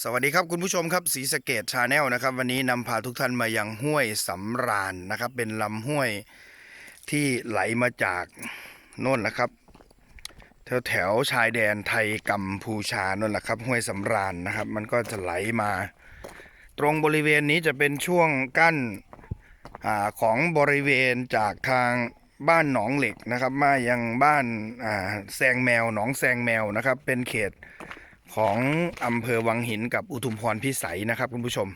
สวัสดีครับคุณผู้ชมครับสีสเกตชาแนลนะครับวันนี้นำพาทุกท่านมายังห้วยสำราญนะครับ เป็นลำห้วยที่ไหลมาจากโน่นนะครับ แถวแถวชายแดนไทยกัมพูชานั่นแหละครับ ห้วยสำราญนะครับ มันก็จะไหลมา ตรงบริเวณนี้จะเป็นช่วงกั้นอของบริเวณจากทางบ้านหนองเหล็กนะครับ มายังบ้านแซงแมวหนองแซงแมวนะครับ เป็นเขต ของอำเภอวังหินกับอุทุมพรพิสัยนะครับคุณผู้ชม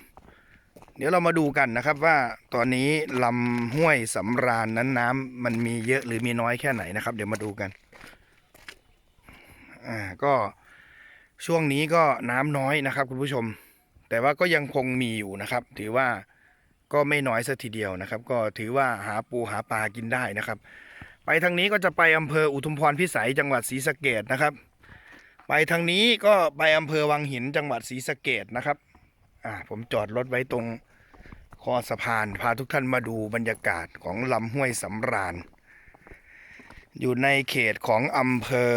เดี๋ยวเรามาดูกันนะครับว่าตอนนี้ลำห้วยสำราญนั้นน้ำมันมีเยอะหรือมีน้อยแค่ไหนนะครับ เดี๋ยวมาดูกันอ่าก็ช่วงนี้ก็น้ำน้อยนะครับคุณผู้ชม แต่ว่าก็ยังคงมีอยู่นะครับ ถือว่าก็ไม่น้อยสัทีเดียวนะครับ ก็ถือว่าหาปูหาปลากินได้นะครับ ไปทางนี้ก็จะไปอำเภออุทุมพรพิสัยจังหวัดศรีสะเกดนะครับ ไปทางนี้ก็ไปอำเภอวังหินจังหวัดศรีสะเกดนะครับอ่าผมจอดรถไว้ตรงคอสะพานพาทุกท่านมาดูบรรยากาศของลำห้วยสำราญ อยู่ในเขตของอำเภอ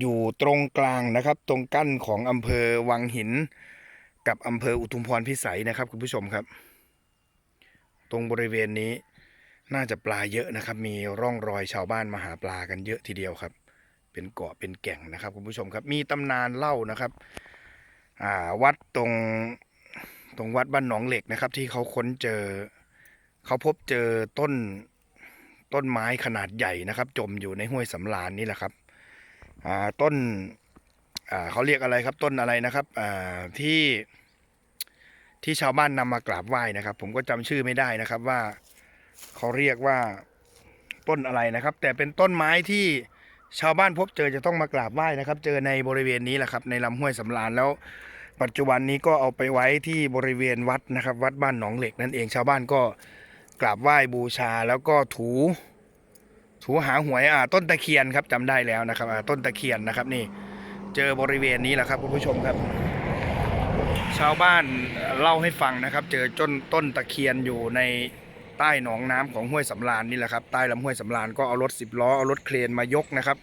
อยู่ตรงกลางนะครับ ตรงกั้นของอำเภอวังหิน กับอำเภออุทุมพรพิสัยนะครับคุณผู้ชมครับ ตรงบริเวณนี้น่าจะปลาเยอะนะครับ มีร่องรอยชาวบ้านมาหาปลากันเยอะทีเดียวครับ เป็นเกาะเป็นแก่งนะครับคุณผู้ชมครับ มีตำนานเล่านะครับอ่าวัดตรงตรงวัดบ้านหนองเหล็กนะครับ ที่เขาค้นเจอเขาพบเจอต้นต้นไม้ขนาดใหญ่นะครับ จมอยู่ในห้วยสำราญนี่แหละครับอ่าต้นอ่าเขาเรียกอะไรครับต้นอะไรนะครับอ่าที่ที่ชาวบ้านนำมากราบไหว้นะครับ ผมก็จำชื่อไม่ได้นะครับว่าเขาเรียกว่าต้นอะไรนะครับ แต่เป็นต้นไม้ที่ ชาวบ้านพบเจอจะต้องมากราบไหว้นะครับ เจอในบริเวณนี้แหละครับในลำห้วยสำราญแล้ว ปัจจุบันนี้ก็เอาไปไว้ที่บริเวณวัดนะครับ วัดบ้านหนองเหล็กนั่นเองชาวบ้านก็กราบไหว้บูชาแล้วก็ถู ถูหาหวยอ่าต้นตะเคียนครับจำได้แล้วนะครับอ่าต้นตะเคียนนะครับนี่ เจอบริเวณนี้แหละครับคุณผู้ชมครับ ชาวบ้านเล่าให้ฟังนะครับ เจอจนต้นตะเคียนอยู่ใน ใต้หนองน้ำของห้วยสำราญนี่แหละครับใต้ลำห้วยสำราญก็เอารถสิบล้อเอารถเครนมายกนะครับ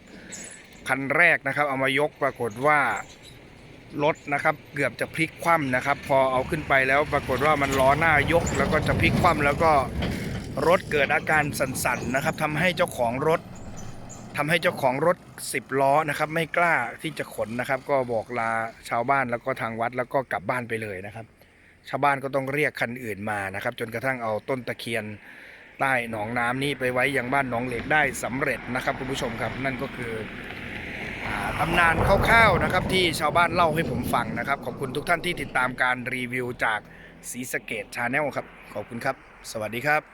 คันแรกนะครับ เอามายกปรากฏว่ารถนะครับ เกือบจะพลิกคว่ำนะครับ พอเอาขึ้นไปแล้วปรากฏว่ามันล้อหน้ายก แล้วก็จะพลิกคว่ำแล้วก็รถเกิดอาการสั่นๆนะครับทำให้เจ้าของรถทำให้เจ้าของรถสิบล้อนะครับไม่กล้าที่จะขนนะครับ ก็บอกลาชาวบ้านแล้วก็ทางวัดแล้วก็กลับบ้านไปเลยนะครับ ชาวบ้านก็ต้องเรียกคันอื่นมานะครับ จนกระทั่งเอาต้นตะเคียนใต้หนองน้ำนี้ไปไว้ยังบ้านหนองเหล็กได้สำเร็จนะครับคุณผู้ชมครับนั่นก็คือตำนานคร่าวๆนะครับที่ชาวบ้านเล่าให้ผมฟังนะครับ ขอบคุณทุกท่านที่ติดตามการรีวิวจากสีสเกตชาแนลครับ ขอบคุณครับ สวัสดีครับ